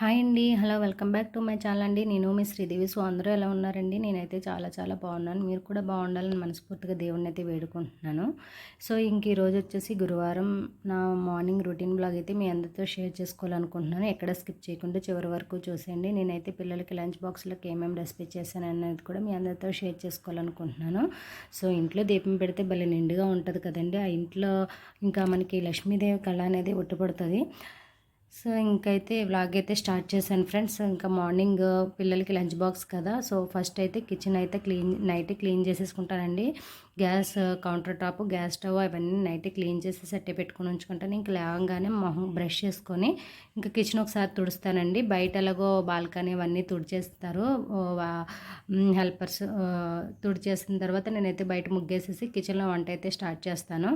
Hi అండి. Hello welcome back to my channel అండి. నేను మీ శ్రీదేవి. సో అందరూ ఎలా ఉన్నారండి? నేనైతే చాలా చాలా బాగున్నాను. మీరు కూడా బాగుండాలని మనస్ఫూర్తిగా దేవుడిని అయితే వేడుకుంటున్నాను. సో ఇంక ఈరోజు వచ్చేసి గురువారం నా మార్నింగ్ రొటీన్ బ్లాగ్ అయితే మీ అందరితో షేర్ చేసుకోవాలనుకుంటున్నాను. ఎక్కడ స్కిప్ చేయకుండా చివరి వరకు చూసేయండి. నేనైతే పిల్లలకి లంచ్ బాక్స్లోకి ఏమేమి రెసిపీ చేశాను అనేది కూడా మీ అందరితో షేర్ చేసుకోవాలనుకుంటున్నాను. సో ఇంట్లో దీపం పెడితే భలే నిండుగా ఉంటుంది కదండి. ఆ ఇంట్లో ఇంకా మనకి లక్ష్మీదేవి కళ అనేది ఒట్టుపడుతుంది సో ఇంకైతే వ్లాగ్ అయితే స్టార్ట్ చేశాను ఫ్రెండ్స్. ఇంకా మార్నింగ్ పిల్లలకి లంచ్ బాక్స్ కదా. సో ఫస్ట్ అయితే కిచెన్ అయితే clean night clean చేసేసుకుంటానండి. Gas counter top gas stove అవన్నీ నైట్ క్లీన్ చేసి సెట్ పెట్టుకుని ఉంచుకుంటాను. ఇంకా లేవగానే మొహం బ్రష్ చేసుకొని ఇంకా కిచెన్ ఒకసారి తుడుస్తానండి. బయట ఎలాగో బాల్కనీ అవన్నీ తుడిచేస్తారు. హెల్పర్స్ తుడిచేసిన తర్వాత నేనైతే బయట ముగ్గేసేసి కిచెన్లో వంట అయితే స్టార్ట్ చేస్తాను.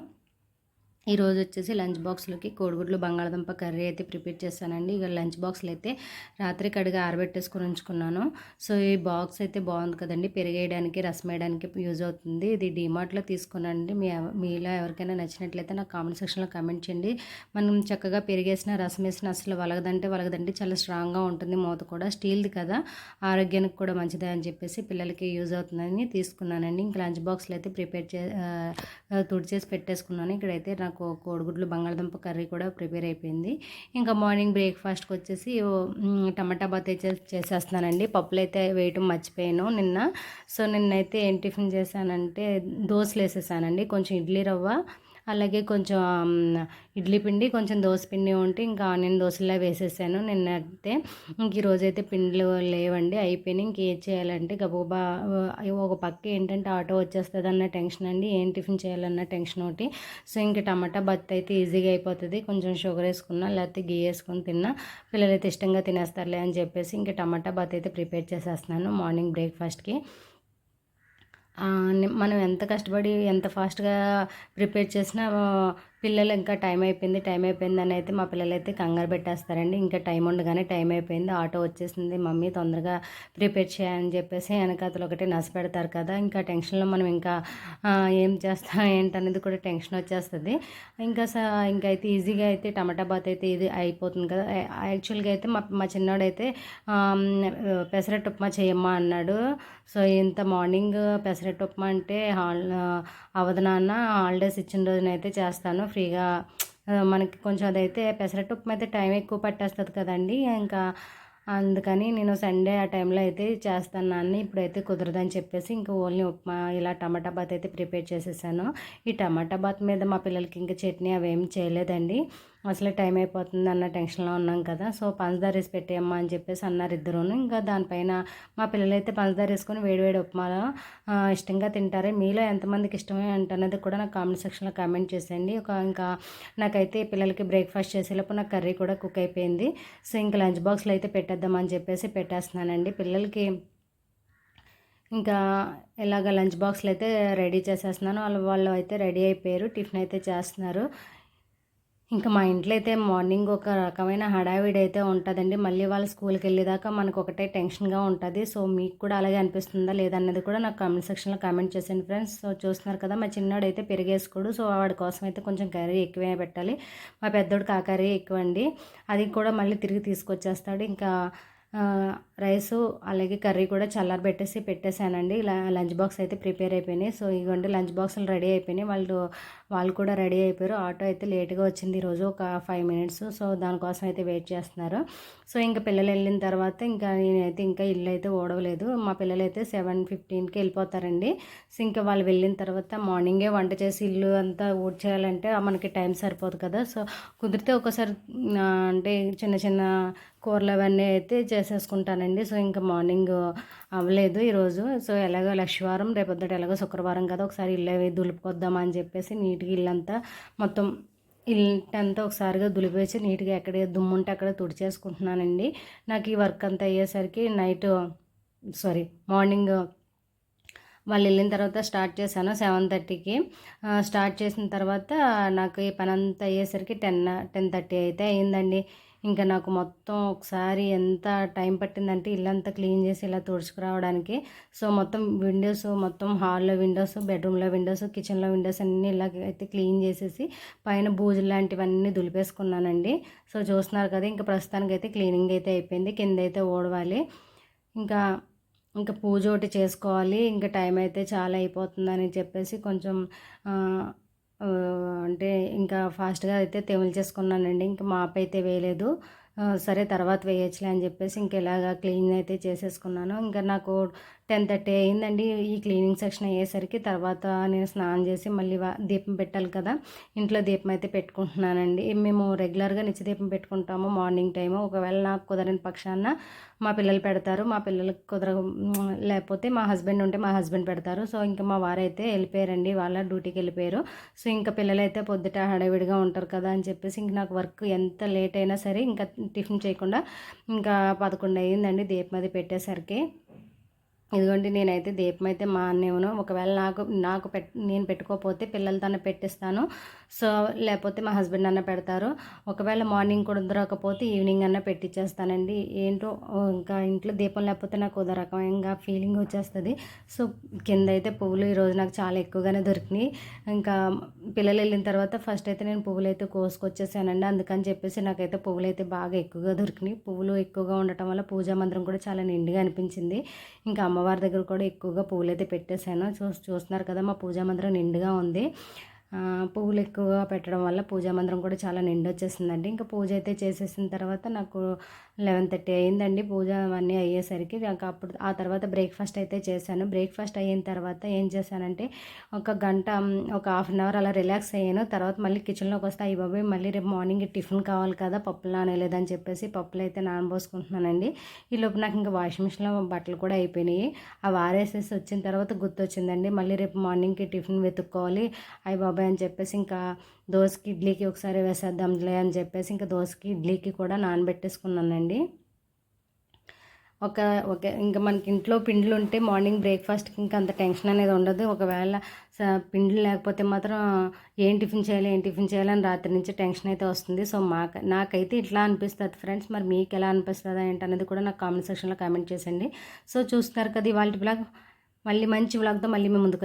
ఈరోజు వచ్చేసి లంచ్ బాక్స్లోకి కోడిగుడ్లు బంగాళదుంప కర్రీ అయితే ప్రిపేర్ చేశానండి. ఇక లంచ్ బాక్స్లో అయితే రాత్రి కడిగా ఆరబెట్టేసుకుని ఉంచుకున్నాను. సో ఈ బాక్స్ అయితే బాగుంది కదండి. పెరిగేయడానికి రసం వేయడానికి యూజ్ అవుతుంది. ఇది డిమార్ట్లో తీసుకున్నానండి మీ మీలో ఎవరికైనా నచ్చినట్లయితే నాకు కామెంట్ సెక్షన్లో కామెంట్ చేయండి. మనం చక్కగా పెరిగేసిన రసం వేసిన అసలు వలగదంటే వలగదంటే చాలా స్ట్రాంగ్గా ఉంటుంది. మూత కూడా స్టీల్ది కదా. ఆరోగ్యానికి కూడా మంచిదే అని చెప్పేసి పిల్లలకి యూజ్ అవుతుందని తీసుకున్నానండి. ఇంక లంచ్ బాక్స్లో అయితే ప్రిపేర్ చే తుడిచేసి పెట్టేసుకున్నాను. ఇక్కడైతే నాకు నాకు కోడిగుడ్లు బంగాళదుంప కర్రీ కూడా ప్రిపేర్ అయిపోయింది. ఇంకా మార్నింగ్ బ్రేక్ఫాస్ట్కి వచ్చేసి టమాటా బాత్ అయితే చేసేస్తున్నానండి. పప్పులు అయితే వేయటం మర్చిపోయాను నిన్న. సో నిన్నైతే ఏం టిఫిన్ చేశానంటే దోశలు వేసేసానండి కొంచెం ఇడ్లీ రవ్వ అలాగే కొంచెం ఇడ్లీ పిండి కొంచెం దోశ పిండి ఉంటే ఇంకా ఆనియన్ దోశలా వేసేసాను నిన్నైతే. ఇంక ఈరోజైతే పిండిలు లేవండి అయిపోయినాయి. ఇంకేం చేయాలంటే గబగబా ఒక పక్క ఏంటంటే ఆటో వచ్చేస్తుంది అన్న టెన్షన్ అండి ఏం టిఫిన్ చేయాలన్న టెన్షన్ ఒకటి. సో ఇంక టమాటా బత్ అయితే ఈజీగా అయిపోతుంది. కొంచెం షుగర్ వేసుకున్నా లేకపోతే గీ వేసుకుని తిన్నా పిల్లలైతే ఇష్టంగా తినేస్తారులే అని చెప్పేసి ఇంక టమాటా బత్ అయితే ప్రిపేర్ చేసేస్తున్నాను మార్నింగ్ బ్రేక్ఫాస్ట్కి. మనం ఎంత కష్టపడి ఎంత ఫాస్ట్గా ప్రిపేర్ చేసినా పిల్లలు ఇంకా టైం అయిపోయింది టైం అయిపోయింది అని అయితే మా పిల్లలు అయితే కంగారు పెట్టేస్తారండి. ఇంకా టైం ఉండగానే టైం అయిపోయింది. ఆటో వచ్చేసింది. మమ్మీ తొందరగా ప్రిపేర్ చేయాలని చెప్పేసి వెనకాతలు ఒకటి నస పెడతారు కదా ఇంకా టెన్షన్లో మనం ఇంకా ఏం చేస్తాం ఏంటనేది కూడా టెన్షన్ వచ్చేస్తుంది. ఇంకా ఇంకా అయితే ఈజీగా అయితే టమాటా బాత్ అయితే ఇది అయిపోతుంది కదా. యాక్చువల్గా అయితే మా మా చిన్నోడైతే పెసరట్టు ఉప్మా చేయమ్మా అన్నాడు. సో ఇంత మార్నింగ్ పెసరట్టు ఉప్మా అంటే హాల్ అవధనాన్న హాలిడేస్ ఇచ్చిన రోజునైతే చేస్తాను. ఫ్రీగా మనకి కొంచెం అదైతే పెసరట్టు ఉప్మా అయితే టైం ఎక్కువ పట్టేస్తుంది కదండి. ఇంకా అందుకని నేను సండే ఆ టైంలో అయితే చేస్తాను నాన్న. ఇప్పుడైతే కుదరదని చెప్పేసి ఇంకా ఓన్లీ ఉప్మా ఇలా టమాటా బాత్ అయితే ప్రిపేర్ చేసేసాను. ఈ టమాటా బాత్ మీద మా పిల్లలకి ఇంకా చట్నీ అవేం చేయలేదండి. అసలు టైం అయిపోతుంది అన్న టెన్షన్లో ఉన్నాం కదా. సో పంచదార వేసి పెట్టేయమ్మా అని చెప్పేసి అన్నారు ఇద్దరును. ఇంకా దానిపైన మా పిల్లలు అయితే పంచదార వేసుకొని వేడివేడి ఉప్మాలో ఇష్టంగా తింటారు. మీలో ఎంతమందికి ఇష్టమే అంటన్నది కూడా నాకు కామెంట్ సెక్షన్లో కామెంట్ చేసేయండి. ఒక ఇంకా నాకైతే పిల్లలకి బ్రేక్ఫాస్ట్ చేసేటప్పుడు నాకు కర్రీ కూడా కుక్ అయిపోయింది. సో ఇంకా లంచ్ బాక్స్లో అయితే పెట్టేద్దామని చెప్పేసి పెట్టేస్తున్నానండి. పిల్లలకి ఇంకా ఇలాగ లంచ్ బాక్స్లు అయితే రెడీ చేసేస్తున్నాను వాళ్ళు వాళ్ళు అయితే రెడీ అయిపోయారు. టిఫిన్ అయితే చేస్తున్నారు. ఇంకా మా ఇంట్లో అయితే మార్నింగ్ ఒక రకమైన హడావిడి అయితే ఉంటుందండి. మళ్ళీ వాళ్ళ స్కూల్కి వెళ్ళేదాకా మనకు ఒకటే టెన్షన్గా ఉంటుంది. సో మీకు కూడా అలాగే అనిపిస్తుందా లేదన్నది కూడా నాకు కామెంట్ సెక్షన్లో కామెంట్ చేసాను ఫ్రెండ్స్. సో చూస్తున్నారు కదా మా చిన్నోడు అయితే పెరిగేసుకోడు. సో వాడి కోసం అయితే కొంచెం కర్రీ ఎక్కువే పెట్టాలి. మా పెద్దోడికి ఆ కర్రీ ఎక్కువ అండి అది కూడా మళ్ళీ తిరిగి తీసుకొచ్చేస్తాడు. ఇంకా రైసు అలాగే కర్రీ కూడా చల్లారబెట్టేసి పెట్టేశానండి. ఇలా లంచ్ బాక్స్ అయితే ప్రిపేర్ అయిపోయినాయి. సో ఇవ్వండి లంచ్ బాక్సులు రెడీ అయిపోయినాయి. వాళ్ళు వాళ్ళు కూడా రెడీ అయిపోయారు. ఆటో అయితే లేట్గా వచ్చింది ఈరోజు. ఒక ఫైవ్ మినిట్స్. సో దానికోసం అయితే వెయిట్ చేస్తున్నారు. సో ఇంకా పిల్లలు వెళ్ళిన తర్వాత ఇంకా నేనైతే ఇంకా ఇల్లు అయితే ఓడవలేదు. మా పిల్లలు అయితే సెవెన్ ఫిఫ్టీన్కి వెళ్ళిపోతారండి. సో ఇంకా వాళ్ళు వెళ్ళిన తర్వాత మార్నింగే వంట చేసి ఇల్లు అంతా ఊడ్చేయాలంటే మనకి టైం సరిపోదు కదా. సో కుదిరితే ఒకసారి అంటే చిన్న చిన్న కూరలు అవన్నీ అయితే చేసేసుకుంటానండి. సో ఇంకా మార్నింగ్ అవ్వలేదు ఈరోజు. సో ఎలాగో లక్షవారం రేపొద్దుట ఎలాగో శుక్రవారం కదా ఒకసారి ఇల్లు అవి దులుపుకొద్దామా అని చెప్పేసి నీట్గా ఇల్లంతా మొత్తం ఇల్లంతా ఒకసారిగా దులిపేసి నీట్గా ఎక్కడ దుమ్ముంటే అక్కడ తుడిచేసుకుంటున్నానండి. నాకు ఈ వర్క్ అంతా అయ్యేసరికి నైట్ సారీ మార్నింగ్ వాళ్ళు వెళ్ళిన తర్వాత స్టార్ట్ చేశాను సెవెన్ థర్టీకి. స్టార్ట్ చేసిన తర్వాత నాకు ఈ పని అంతా అయ్యేసరికి టెన్ టెన్ థర్టీ అయితే అయిందండి ఇంకా నాకు మొత్తం ఒకసారి ఎంత టైం పట్టిందంటే ఇల్లంతా క్లీన్ చేసి ఇలా తుడుచుకురావడానికి. సో మొత్తం విండోస్ మొత్తం హాల్లో విండోస్ బెడ్రూమ్లో విండోస్ కిచెన్లో విండోస్ అన్నీ ఇలా అయితే క్లీన్ చేసేసి పైన బూజులు లాంటివన్నీ దులిపేసుకున్నానండి. సో చూస్తున్నారు కదా ఇంకా ప్రస్తుతానికి అయితే క్లీనింగ్ అయితే అయిపోయింది. కింద అయితే ఓడవాలి ఇంకా ఇంకా పూజ ఒకటి చేసుకోవాలి. ఇంకా టైం అయితే చాలా అయిపోతుందని చెప్పేసి కొంచెం అంటే ఇంకా ఫాస్ట్గా అయితే తెములు చేసుకున్నానండి. ఇంకా మాప్ అయితే వేయలేదు సరే తర్వాత వేయచ్చులే అని చెప్పేసి ఇంక ఇలాగా క్లీన్ అయితే చేసేసుకున్నాను. ఇంకా నాకు టెన్ థర్టీ అయిందండి. ఈ క్లీనింగ్ సెక్షన్ అయ్యేసరికి తర్వాత నేను స్నానం చేసి మళ్ళీ దీపం పెట్టాలి కదా ఇంట్లో దీపం అయితే పెట్టుకుంటున్నానండి. మేము రెగ్యులర్గా నిత్య దీపం పెట్టుకుంటాము మార్నింగ్ టైము. ఒకవేళ నాకు కుదరని పక్షాన మా పిల్లలు పెడతారు మా పిల్లలకు కుదర లేకపోతే మా హస్బెండ్ ఉంటే మా హస్బెండ్ పెడతారు. సో ఇంకా మా వారైతే వెళ్ళిపోయారండి వాళ్ళ డ్యూటీకి వెళ్ళిపోయారు. సో ఇంకా పిల్లలైతే పొద్దుట హడావిడిగా ఉంటారు కదా అని చెప్పేసి ఇంక నాకు వర్క్ ఎంత లేట్ అయినా సరే ఇంకా టిఫిన్ చేయకుండా ఇంకా పదకొండు అయ్యిందండి దీపం అది పెట్టేసరికి. ఇదిగోండి నేనైతే దీపం అయితే మా అన్నేమను ఒకవేళ నాకు నాకు పెట్ నేను పెట్టుకోకపోతే పిల్లలతోనే పెట్టిస్తాను. సో లేకపోతే మా హస్బెండ్ అన్న పెడతారు. ఒకవేళ మార్నింగ్ కూడా దొరకకపోతే ఈవినింగ్ అన్న పెట్టించేస్తానండి ఏంటో ఇంకా ఇంట్లో దీపం లేకపోతే నాకు ఒక రకమైన ఫీలింగ్ వచ్చేస్తుంది. సో కింద అయితే పువ్వులు ఈరోజు నాకు చాలా ఎక్కువగానే దొరికినాయి. ఇంకా పిల్లలు వెళ్ళిన తర్వాత ఫస్ట్ అయితే నేను పువ్వులు అయితే కోసుకొచ్చేసానండి. అందుకని చెప్పేసి నాకైతే పువ్వులు అయితే బాగా ఎక్కువగా దొరికినాయి. పువ్వులు ఎక్కువగా ఉండటం వల్ల పూజా మందిరం కూడా చాలా నిండుగా అనిపించింది. ఇంకా అమ్మ అమ్మవారి దగ్గర కూడా ఎక్కువగా పూలైతే అయితే పెట్టేశాను. చూ చూస్తున్నారు కదా మా పూజా మందిరం నిండుగా ఉంది. పువ్వులు ఎక్కువగా పెట్టడం వల్ల పూజా మందిరం కూడా చాలా నిండొచ్చేసిందండి. ఇంకా పూజ అయితే చేసేసిన తర్వాత నాకు లెవెన్ థర్టీ అయిందండి. పూజ అవన్నీ అయ్యేసరికి నాకు అప్పుడు ఆ తర్వాత బ్రేక్ఫాస్ట్ అయితే చేశాను. బ్రేక్ఫాస్ట్ అయిన తర్వాత ఏం చేశానంటే ఒక గంట ఒక హాఫ్ అన్ అవర్ అలా రిలాక్స్ అయ్యాను. తర్వాత మళ్ళీ కిచెన్లోకి వస్తే అయ్యి బాబాయ్ మళ్ళీ రేపు మార్నింగ్ టిఫిన్ కావాలి కదా పప్పులు నానేలేదని చెప్పేసి పప్పులు అయితే నానబోసుకుంటున్నానండి. ఈ లోపు నాకు ఇంకా వాషింగ్ మిషన్లో బట్టలు కూడా అయిపోయినాయి. అవి ఆరేసేసి వచ్చిన తర్వాత గుర్తొచ్చిందండి. మళ్ళీ రేపు మార్నింగ్కి టిఫిన్ వెతుక్కోవాలి. అయ్యి బాబాయ్ అని చెప్పేసి ఇంకా దోశకి ఇడ్లీకి ఒకసారి వేసేద్దాంలే అని చెప్పేసి ఇంకా దోశకి ఇడ్లీకి కూడా నానబెట్టేసుకున్నానండి. ఒక ఒక ఇంకా మనకి ఇంట్లో పిండ్లు ఉంటే మార్నింగ్ బ్రేక్ఫాస్ట్కి ఇంకా అంత టెన్షన్ అనేది ఉండదు. ఒకవేళ పిండ్లు లేకపోతే మాత్రం ఏం టిఫిన్ చేయాలి ఏం టిఫిన్ చేయాలని రాత్రి నుంచి టెన్షన్ అయితే వస్తుంది. సో మాకు నాకైతే ఇట్లా అనిపిస్తుంది ఫ్రెండ్స్. మరి మీకు ఎలా అనిపిస్తుంది ఏంటనేది కూడా నాకు కామెంట్ సెక్షన్లో కామెంట్ చేసండి సో చూస్తున్నారు కదా ఇవాళ బ్లాగ్. మళ్ళీ మంచి బ్లాగ్తో మళ్ళీ మేము ముందుకు